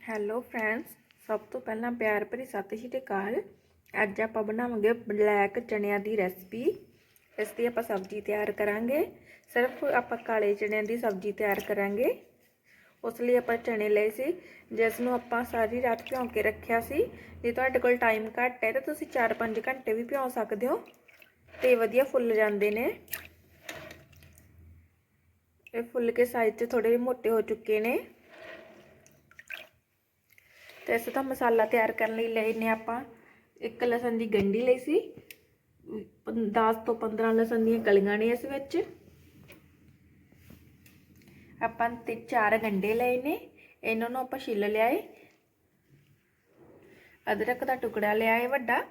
Hello friends ਸਭ ਤੋਂ ਪਹਿਲਾਂ ਪਿਆਰ ਭਰੀ ਸਤਿ ਸ਼੍ਰੀ ਅਕਾਲ। ਅੱਜ ਆਪਾਂ ਬਣਾਵਾਂਗੇ ਬਲੈਕ ਚਣਿਆਂ ਦੀ ਰੈਸਪੀ ਇਸ ਦੀ ਆਪਾਂ ਸਬਜ਼ੀ ਤਿਆਰ ਕਰਾਂਗੇ। ਸਿਰਫ ਆਪਾਂ ਕਾਲੇ ਚਣਿਆਂ ਦੀ ਸਬਜ਼ੀ ਤਿਆਰ ਕਰਾਂਗੇ। ਉਸ ਲਈ ਆਪਾਂ ਚਣੇ ਲਏ ਸੀ ਜਿਸ ਨੂੰ ਆਪਾਂ ਸਾਰੀ ਰਾਤ ਭਿਉਂ ਕੇ ਰੱਖਿਆ ਸੀ। ਜੇ ਤੁਹਾਡੇ ਕੋਲ ਟਾਈਮ ਘੱਟ ਹੈ ਤਾਂ ਤੁਸੀਂ 4-5 ਘੰਟੇ ਵੀ ਭਿਉਂ ਸਕਦੇ ਹੋ। ਤੇ ਵਧੀਆ ਫੁੱਲ ਜਾਂਦੇ ਨੇ। ਇਹ ਫੁੱਲ ਕੇ ਸਾਈਜ਼ 'ਚ ਥੋੜੇ ਮੋਟੇ ਹੋ ਚੁੱਕੇ ਨੇ। ਤੇ ਇਸ ਦਾ ਮਸਾਲਾ ਤਿਆਰ ਕਰਨ ਲਈ ਲਏ ਨੇ ਆਪਾਂ। ਇੱਕ ਲਸਣ ਦੀ ਗੰਢੀ ਲਈ ਸੀ। 10 ਤੋਂ 15 ਲਸਣ ਦੀਆਂ ਕਲੀਆਂ ਨੇ ਇਸ ਵਿੱਚ। ਆਪਾਂ ਤੇ, ਚਾਰ ਗੰਢੇ ਲਏ ਨੇ। ਇਹਨਾਂ ਨੂੰ ਆਪਾਂ ਛਿੱਲ ਲਿਆਏ। ਅਦਰਕ ਦਾ ਟੁਕੜਾ ਲਿਆਏ ਵੱਡਾ।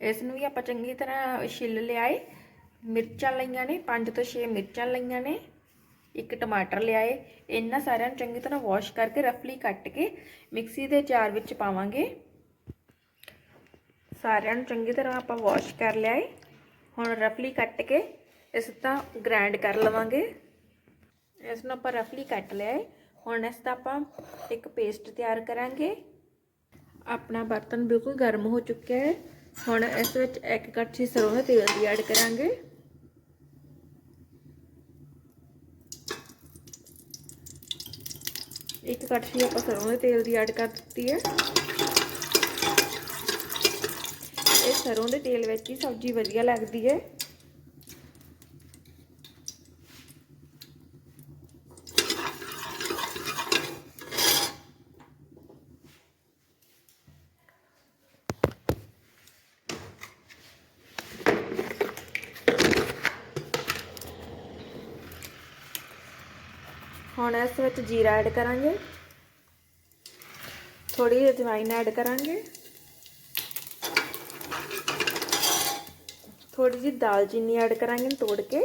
ਇਸ ਨੂੰ ਵੀ ਆਪਾਂ ਚੰਗੀ ਤਰ੍ਹਾਂ ਛਿੱਲ ਲਿਆਏ। ਮਿਰਚਾਂ ਲਈਆਂ ਨੇ 5 ਤੋਂ 6 ਮਿਰਚਾਂ ਲਈਆਂ ਨੇ। ਇੱਕ ਟਮਾਟਰ ਲਿਆਏ, ਇਹਨਾਂ ਸਾਰਿਆਂ ਨੂੰ ਚੰਗੀ ਤਰ੍ਹਾਂ ਵਾਸ਼ ਕਰਕੇ ਰਫਲੀ ਕੱਟ ਕੇ ਮਿਕਸੀ ਦੇ ਜਾਰ ਵਿੱਚ ਪਾਵਾਂਗੇ। ਸਾਰਿਆਂ ਨੂੰ ਚੰਗੀ ਤਰ੍ਹਾਂ ਆਪਾਂ ਵਾਸ਼ ਕਰ ਲਿਆਏ ਹੁਣ ਰਫਲੀ ਕੱਟ ਕੇ ਇਸ ਦਾ ਗ੍ਰਾਈਂਡ ਕਰ ਲਵਾਂਗੇ। ਇਸ ਨੂੰ ਆਪਾਂ ਰਫਲੀ ਕੱਟ ਲਿਆਏ ਹੁਣ ਇਸ ਦਾ ਆਪਾਂ ਇੱਕ ਪੇਸਟ ਤਿਆਰ ਕਰਾਂਗੇ। ਆਪਣਾ ਬਰਤਨ ਬਿਲਕੁਲ ਗਰਮ ਹੋ ਚੁੱਕਿਆ ਹੈ ਹੁਣ ਇਸ ਵਿੱਚ ਇੱਕ ਕੜਛੀ ਸਰੋਂ ਦਾ ਤੇਲ ਦੀ ਐਡ ਕਰਾਂਗੇ। ਇੱਕ ਕੜਛੀ ਆਪਾਂ ਸਰੋਂ ਦੇ ਤੇਲ ਦੀ ਐਡ ਕਰ ਦਿੱਤੀ ਹੈ। ਇਹ ਸਰੋਂ ਦੇ ਤੇਲ ਵਿੱਚ ਹੀ ਸਬਜ਼ੀ ਵਧੀਆ ਲੱਗਦੀ ਹੈ। ਹੁਣ ਇਸ ਵਿੱਚ ਜੀਰਾ ਐਡ ਕਰਾਂਗੇ। ਥੋੜੀ ਜਿਹੀ ਅਜਵਾਇਨ ਐਡ ਕਰਾਂਗੇ। ਥੋੜੀ ਜਿਹੀ ਦਾਲਚੀਨੀ ਐਡ ਕਰਾਂਗੇ ਤੋੜ ਕੇ।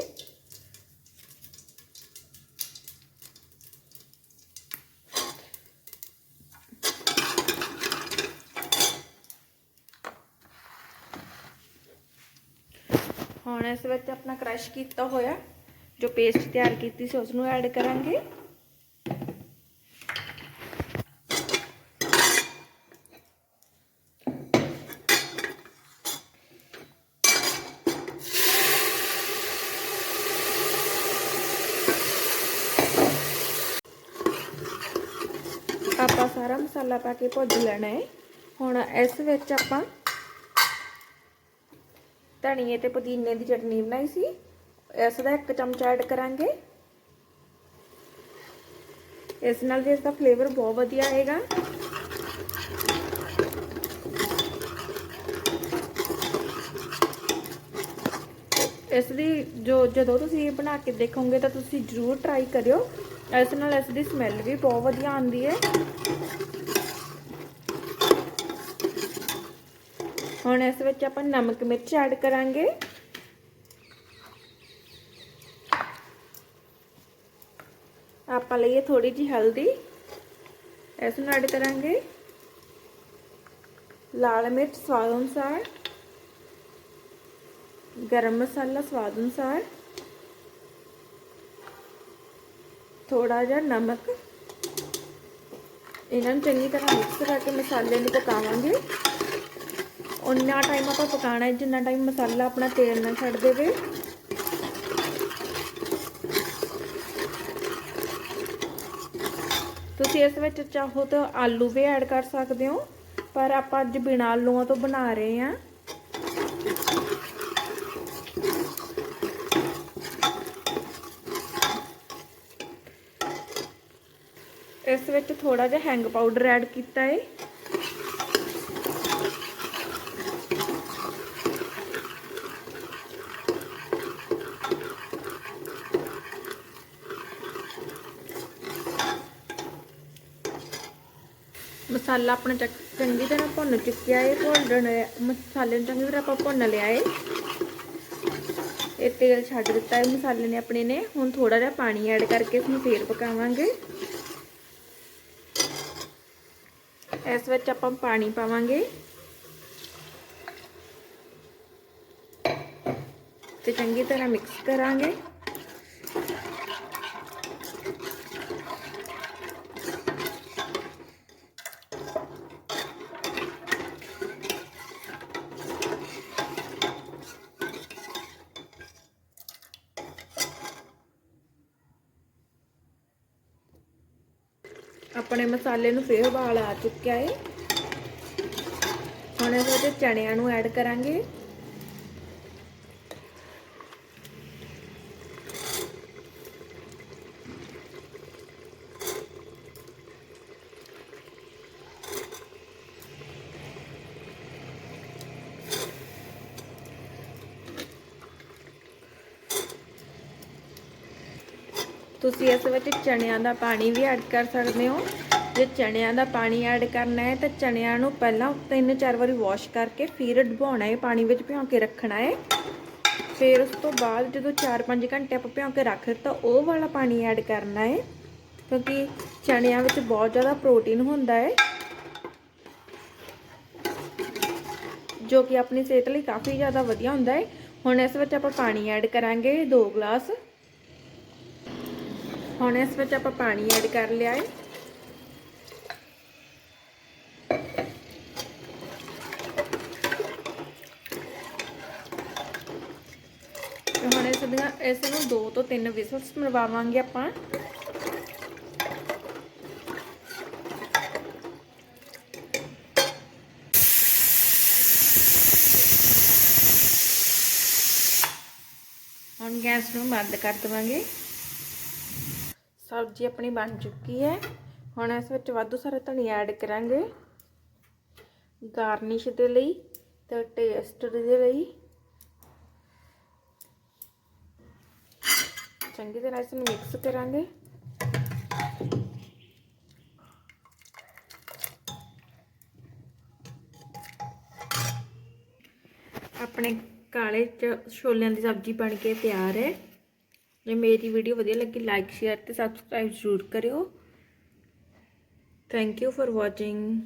ਹੁਣ ਇਸ ਵਿੱਚ ਆਪਣਾ ਕ੍ਰਸ਼ ਕੀਤਾ ਹੋਇਆ, ਜੋ ਪੇਸਟ ਤਿਆਰ ਕੀਤੀ ਸੀ ਉਸ ਨੂੰ ਐਡ ਕਰਾਂਗੇ। ਆਪਾਂ ਸਾਰਾ ਮਸਾਲਾ ਪਾ ਕੇ ਭੁੱਜ ਲੈਣਾ ਹੈ ਹੁਣ ਇਸ ਵਿੱਚ ਆਪਾਂ ਧਨੀਏ ਤੇ ਪੁਦੀਨੇ ਦੀ ਚਟਨੀ ਬਣਾਈ ਸੀ ਇਸ ਦਾ ਇੱਕ ਚਮਚਾ ਐਡ ਕਰਾਂਗੇ ਇਸ ਨਾਲ ਵੀ ਇਸ ਦਾ ਫਲੇਵਰ ਬਹੁਤ ਵਧੀਆ ਆਏਗਾ ਇਸ ਦੀ ਜੋ ਜਦੋਂ ਤੁਸੀਂ ਇਹ ਬਣਾ ਕੇ ਦੇਖੋਗੇ ਤਾਂ ਤੁਸੀਂ ਜ਼ਰੂਰ ਟਰਾਈ ਕਰਿਓ ਇਸ ਨਾਲ ਇਸ ਦੀ ਸਮੈਲ ਵੀ ਬਹੁਤ ਵਧੀਆ ਆਉਂਦੀ ਹੈ। ਹੁਣ ਇਸ ਵਿੱਚ ਆਪਾਂ ਨਮਕ ਮਿਰਚ ਐਡ ਕਰਾਂਗੇ। ਆਪਾਂ ਲਈਏ ਥੋੜੀ ਜੀ ਹਲਦੀ। ਇਸ ਨੂੰ ਐਡ ਕਰਾਂਗੇ। ਲਾਲ ਮਿਰਚ ਸਵਾਦ ਅਨੁਸਾਰ। ਗਰਮ ਮਸਾਲਾ ਸਵਾਦ ਅਨੁਸਾਰ। ਥੋੜਾ ਜਿਹਾ ਨਮਕ। ਇਹਨਾਂ ਨੂੰ ਚੰਗੀ ਤਰ੍ਹਾਂ ਮਿਕਸ ਕਰਕੇ ਮਸਾਲੇ ਨੂੰ ਪਕਾਵਾਂਗੇ। ਉਨਾ ਟਾਈਮ ਆਪਾਂ ਪਕਾਣਾ ਹੈ, ਜਿੰਨਾ ਟਾਈਮ ਮਸਾਲਾ ਆਪਣਾ ਤੇਲ ਨਾ ਛੱਡ ਦੇਵੇ। ਤੁਸੀਂ ਇਸ ਵਿੱਚ ਚਾਹੋ ਤਾਂ ਆਲੂ ਵੀ ਐਡ ਕਰ ਸਕਦੇ ਹੋ, ਪਰ ਆਪਾਂ ਅੱਜ ਬਿਨਾਂ ਆਲੂਆਂ ਤੋਂ ਬਣਾ ਰਹੇ ਹਾਂ। ਇਸ ਵਿੱਚ ਥੋੜਾ ਜਿਹਾ ਹੈਂਗ ਪਾਊਡਰ ਐਡ ਕੀਤਾ ਹੈ ਮਸਾਲਾ ਆਪਣਾ ਚੰਗੀ ਤਰ੍ਹਾਂ ਭੁੰਨ ਚੁੱਕਿਆ ਹੈ ਭੁੰਨਣ ਮਸਾਲੇ ਨੂੰ ਚੰਗੀ ਤਰ੍ਹਾਂ ਆਪਾਂ ਭੁੰਨ ਲਿਆ ਹੈ ਇਹ ਤੇਲ ਛੱਡ ਦਿੱਤਾ ਹੈ ਮਸਾਲੇ ਨੇ ਆਪਣੇ ਨੇ। ਹੁਣ ਥੋੜਾ ਜਿਹਾ ਪਾਣੀ ਐਡ ਕਰਕੇ ਇਸ ਨੂੰ ਫੇਰ ਪਕਾਵਾਂਗੇ। ਇਸ ਵਿੱਚ ਆਪਾਂ ਪਾਣੀ ਪਾਵਾਂਗੇ। ਤੇ ਚੰਗੀ ਤਰ੍ਹਾਂ ਮਿਕਸ ਕਰਾਂਗੇ। ਆਪਣੇ ਮਸਾਲੇ ਨੂੰ ਫੇਰ ਉਬਾਲ ਆ ਚੁੱਕਿਆ ਏ। ਹੁਣ ਇਹਦੇ ਵਿੱਚ ਚਣਿਆਂ ਨੂੰ ਐਡ ਕਰਾਂਗੇ। ਤੁਸੀਂ ਇਸ ਵਿੱਚ ਚਣਿਆਂ ਦਾ ਪਾਣੀ ਵੀ ਐਡ ਕਰ ਸਕਦੇ ਹੋ। ਜੇ ਚਣਿਆਂ ਦਾ ਪਾਣੀ ਐਡ ਕਰਨਾ ਹੈ ਤਾਂ ਚਣਿਆਂ ਨੂੰ ਪਹਿਲਾਂ ਤਿੰਨ ਚਾਰ ਵਾਰੀ ਵਾਸ਼ ਕਰਕੇ ਫਿਰ ਡਬਾਉਣਾ ਹੈ, ਪਾਣੀ ਵਿੱਚ ਭਿਉਂ ਕੇ ਰੱਖਣਾ ਹੈ। ਫਿਰ ਉਸ ਤੋਂ ਬਾਅਦ ਜਦੋਂ 4-5 ਘੰਟੇ ਆਪਾਂ ਭਿਉਂ ਕੇ ਰੱਖ ਦਿੱਤਾ, ਉਹ ਵਾਲਾ ਪਾਣੀ ਐਡ ਕਰਨਾ ਹੈ। ਕਿਉਂਕਿ ਚਣਿਆਂ ਵਿੱਚ ਬਹੁਤ ਜ਼ਿਆਦਾ ਪ੍ਰੋਟੀਨ ਹੁੰਦਾ ਹੈ। ਜੋ ਕਿ ਆਪਣੀ ਸਿਹਤ ਲਈ ਕਾਫੀ ਜ਼ਿਆਦਾ ਵਧੀਆ ਹੁੰਦਾ ਹੈ। ਹੁਣ ਇਸ ਵਿੱਚ ਆਪਾਂ ਪਾਣੀ ਐਡ ਕਰਾਂਗੇ 2 ਗਲਾਸ। ਹੁਣ ਇਸ ਵਿੱਚ ਆਪਾਂ ਪਾਣੀ ਐਡ ਕਰ ਲਿਆ ਹੈ। ਹੁਣ ਇਸ ਦੀਆਂ ਇਸ ਨੂੰ 2 ਤੋਂ 3 ਵਿਸਲਸ ਮਰਵਾਵਾਂਗੇ ਆਪਾਂ। ਹੁਣ ਗੈਸ ਨੂੰ ਬੰਦ ਕਰ ਦਵਾਂਗੇ। ਸਬਜ਼ੀ ਆਪਣੀ ਬਣ ਚੁੱਕੀ ਹੈ। ਹੁਣ ਇਸ ਵਿੱਚ ਵਾਧੂ ਸਾਰਾ ਧਨੀਆ ਐਡ ਕਰਾਂਗੇ। ਗਾਰਨਿਸ਼ ਦੇ ਲਈ ਤੇ ਟੇਸਟ ਦੇ ਲਈ। ਚੰਗੀ ਤਰ੍ਹਾਂ ਇਸ ਨੂੰ ਮਿਕਸ ਕਰਾਂਗੇ। ਆਪਣੇ ਕਾਲੇ ਚ ਛੋਲਿਆਂ ਦੀ ਸਬਜ਼ੀ ਬਣ ਕੇ ਤਿਆਰ ਹੈ। ਜੇ ਮੇਰੀ ਵੀਡੀਓ ਵਧੀਆ ਲੱਗੀ ਲਾਈਕ ਸ਼ੇਅਰ ਤੇ ਸਬਸਕ੍ਰਾਈਬ ਜ਼ਰੂਰ ਕਰਿਓ। Thank you for watching